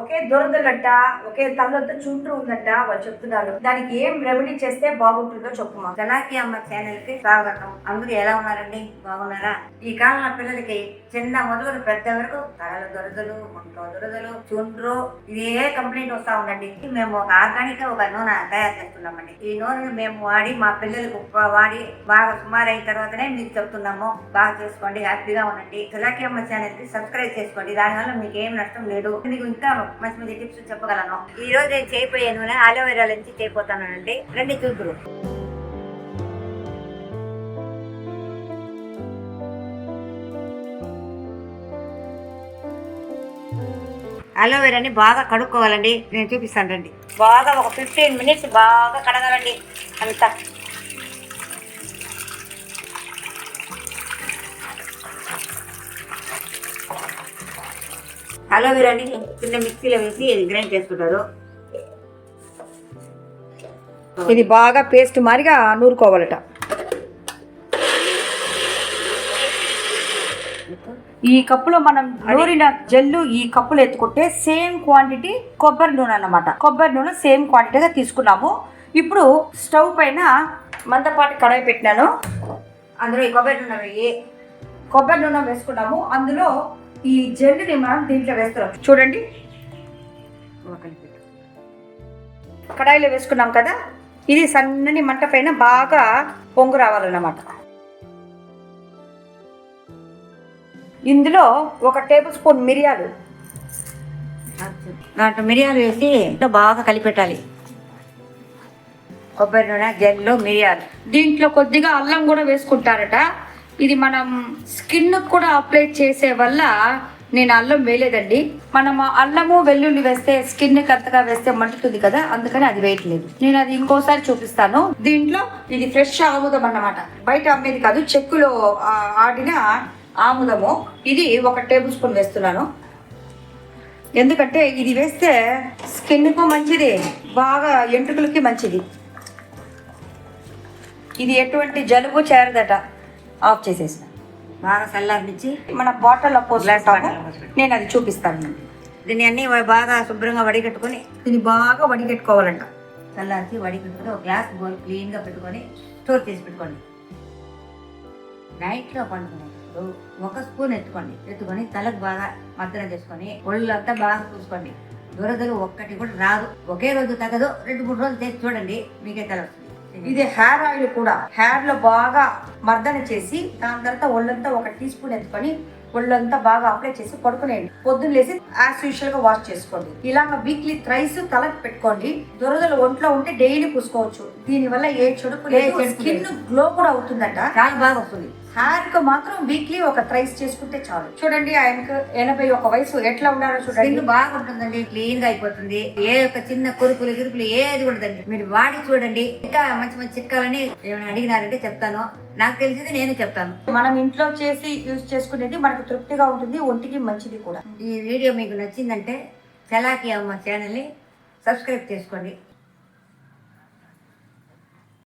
ఒకే దురదలట ఒకే తలతో చుంటూ ఉందట వాళ్ళు చెప్తున్నారు. దానికి ఏం రెమెడీ చేస్తే బాగుంటుందో చెప్పుమా జలాకి అమ్మ ఛానల్కి స్వాగతం. అందరూ ఎలా ఉన్నారండి? బాగున్నారా? ఈ కాలంలో పిల్లలకి చిన్న మొదలు పెద్ద వరకు తలల దురదలు ఒంట్లో దురదలు చుండ్రు ఇదే కంప్లైంట్ వస్తా ఉందండి. మేము ఒక ఆర్గానిక్ ఒక నూనె తయారు చేస్తున్నామండి. ఈ నూనెను మేము వాడి మా పిల్లలకు వాడి బాగా సుమారు అయిన తర్వాతనే మీకు చెప్తున్నాము. బాగా చేసుకోండి హ్యాపీగా ఉండండి. జలాకి అమ్మ ఛానల్కి సబ్స్క్రైబ్ చేసుకోండి. దానివల్ల మీకు ఏం నష్టం లేదు. మీకు ఇంకా మంచి మంచి టిప్స్ చెప్పగలను. ఈ రోజు నేను చేయబోయే నూనె అలోవెరా నుంచి చేయబోతానండి రండి చూద్దరు. అలోవెరాని బాగా కడుక్కోవాలండి. నేను చూపిస్తాను రండి. బాగా ఒక ఫిఫ్టీన్ మినిట్స్ బాగా కడగాలండి. అంతా. అలోవెరాని చిన్న మిక్సీలో వేసి గ్రైండ్ చేసుకుంటారు. ఇది బాగా పేస్ట్ మారిగా నూరుకోవాలట. ఈ కప్పులో మనం నూరిన జల్లు ఈ కప్పులో ఎత్తుకుంటే సేమ్ క్వాంటిటీ కొబ్బరి నూనె అన్నమాట. కొబ్బరి నూనె సేమ్ క్వాంటిటీగా తీసుకున్నాము. ఇప్పుడు స్టవ్ పైన మందపాటి కడాయి పెట్టినాను. అందులో ఈ కొబ్బరి నూనె వెయ్యి కొబ్బరి నూనె వేసుకున్నాము. అందులో ఈ జెల్ని మనం దీంట్లో వేస్తాం చూడండి. కడాయిలో వేసుకున్నాం కదా? ఇది సన్నని మంట పైన బాగా పొంగు రావాలన్నమాట. ఇందులో ఒక టేబుల్ స్పూన్ మిరియాలు. దాంట్లో మిరియాలు వేసి బాగా కలిపెట్టాలి కొబ్బరి నూనె జల్లు మిరియాలు. దీంట్లో కొద్దిగా అల్లం కూడా వేసుకుంటారట. ఇది మనం స్కిన్ కూడా అప్లై చేసే వల్ల నేను అల్లం వేయలేదండి. మనం అల్లము వెల్లుల్లి వేస్తే స్కిన్ అంతగా వేస్తే మంటుతుంది కదా అందుకని అది వేయట్లేదు. నేను అది ఇంకోసారి చూపిస్తాను. దీంట్లో ఇది ఫ్రెష్ ఆముదం అన్నమాట. బయట అమ్మేది కాదు చెక్కులో ఆడిన ఆముదము. ఇది ఒక టేబుల్ స్పూన్ వేస్తున్నాను. ఎందుకంటే ఇది వేస్తే స్కిన్కు మంచిది బాగా ఎంట్రుకలకి మంచిది. ఇది ఎటువంటి జలుబు చేరదట. ఆఫ్ చేసేసిన. బాగా చల్లారనిచ్చి మన బాటిల్లో పోసుకుంటాము. నేను అది చూపిస్తాను దీన్ని అన్ని బాగా శుభ్రంగా వడిగట్టుకొని ఇది బాగా వడిగెట్టుకోవాలంట. చల్లార్చి వడిగట్టుకొని ఒక గ్లాస్ బౌల్ క్లీన్గా పెట్టుకొని స్టోర్ చేసి పెట్టుకోండి. నైట్లో పండుకునేటప్పుడు ఒక స్పూన్ ఎత్తుకోండి. ఎత్తుకొని తలకు బాగా మద్దన చేసుకొని ఒళ్ళంతా బాగా చూసుకోండి దురదలు ఒక్కటి కూడా రాదు. ఒకే రోజు తగదు రెండు మూడు రోజులు చేసి చూడండి. మీకే తెలుస్తుంది. ఇది హెయిర్ ఆయిల్ కూడా. హెయిర్లో బాగా మర్దన చేసి దాని తర్వాత ఒళ్ళంతా ఒక టీ స్పూన్ ఎత్తుకొని ఒళ్ళంతా బాగా అప్లై చేసి పడుకునేయండి. పొద్దున్న లేసి యాజ్ యూజువల్గా వాష్ చేసుకోండి. ఇలాగ వీక్లీ థ్రైస్ తలకు పెట్టుకోండి. దురదలు ఒంట్లో ఉంటే డైలీ పూసుకోవచ్చు. దీని వల్ల ఏ చెడుపు స్కిన్. గ్లో కూడా అవుతుందట. చాలా బాగా వస్తుంది. హెయిర్కు మాత్రం వీక్లీ ఒక థ్రైస్ చేసుకుంటే చాలు. చూడండి ఆయనకు ఎనభై ఒక వయసు. ఎట్లా ఉన్నారో చూడండి. స్కిన్ బాగుంటుందండి క్లీన్గా అయిపోతుంది. ఏ ఒక్క చిన్న కురుపులు గిరుపులు ఏది ఉండదండి. మీరు వాడి చూడండి. ఇంకా మంచి మంచి చిట్కాలని ఏమైనా అడిగినారంటే చెప్తాను. నాకు తెలిసింది నేను చెప్తాను. మనం ఇంట్లో చేసి యూజ్ చేసుకునేది మనకు తృప్తిగా ఉంటుంది ఒంటికి మంచిది కూడా. ఈ వీడియో మీకు నచ్చిందంటే చలాకి అమ్మ ఛానల్ని సబ్స్క్రైబ్ చేసుకోండి.